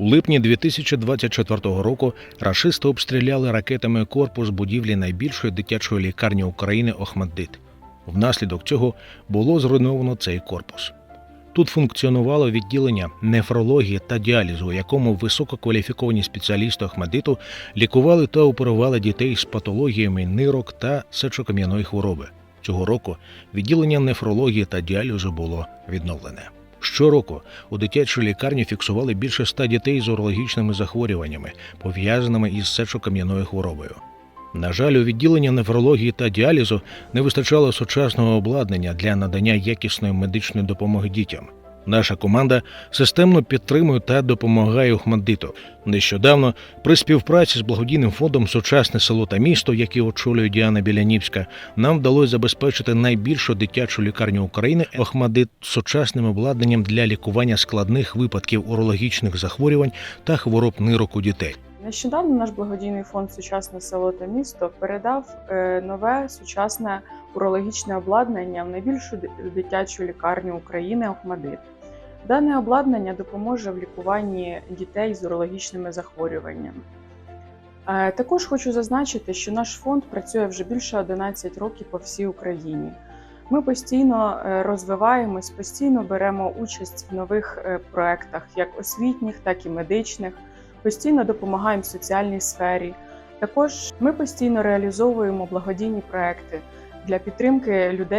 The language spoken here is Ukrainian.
У липні 2024 року рашисти обстріляли ракетами корпус будівлі найбільшої дитячої лікарні України Охмаддит. Внаслідок цього було зруйновано цей корпус. Тут функціонувало відділення нефрології та діалізу, у якому висококваліфіковані спеціалісти Охмадиту лікували та оперували дітей з патологіями нирок та сечокам'яної хвороби. Цього року відділення нефрології та діалізу було відновлене. Щороку у дитячій лікарні фіксували більше ста дітей з урологічними захворюваннями, пов'язаними із сечокам'яною хворобою. На жаль, у відділення неврології та діалізу не вистачало сучасного обладнання для надання якісної медичної допомоги дітям. Наша команда системно підтримує та допомагає Охмандиту. Нещодавно при співпраці з благодійним фондом Сучасне село та місто, яке очолює Діана Білянівська, нам вдалося забезпечити найбільшу дитячу лікарню України Охмадит сучасним обладнанням для лікування складних випадків урологічних захворювань та хвороб нирок у дітей. Нещодавно наш благодійний фонд Сучасне село та місто передав е, нове сучасне урологічне обладнання в найбільшу дитячу лікарню України Охмадит. Дане обладнання допоможе в лікуванні дітей з урологічними захворюваннями. Е, Також хочу зазначити, що наш фонд працює вже більше 11 років по всій Україні. Ми постійно е, розвиваємось, постійно беремо участь в нових проектах, як освітніх, так і медичних постійно допомагаємо в соціальній сфері. Також ми постійно реалізовуємо благодійні проекти для підтримки людей.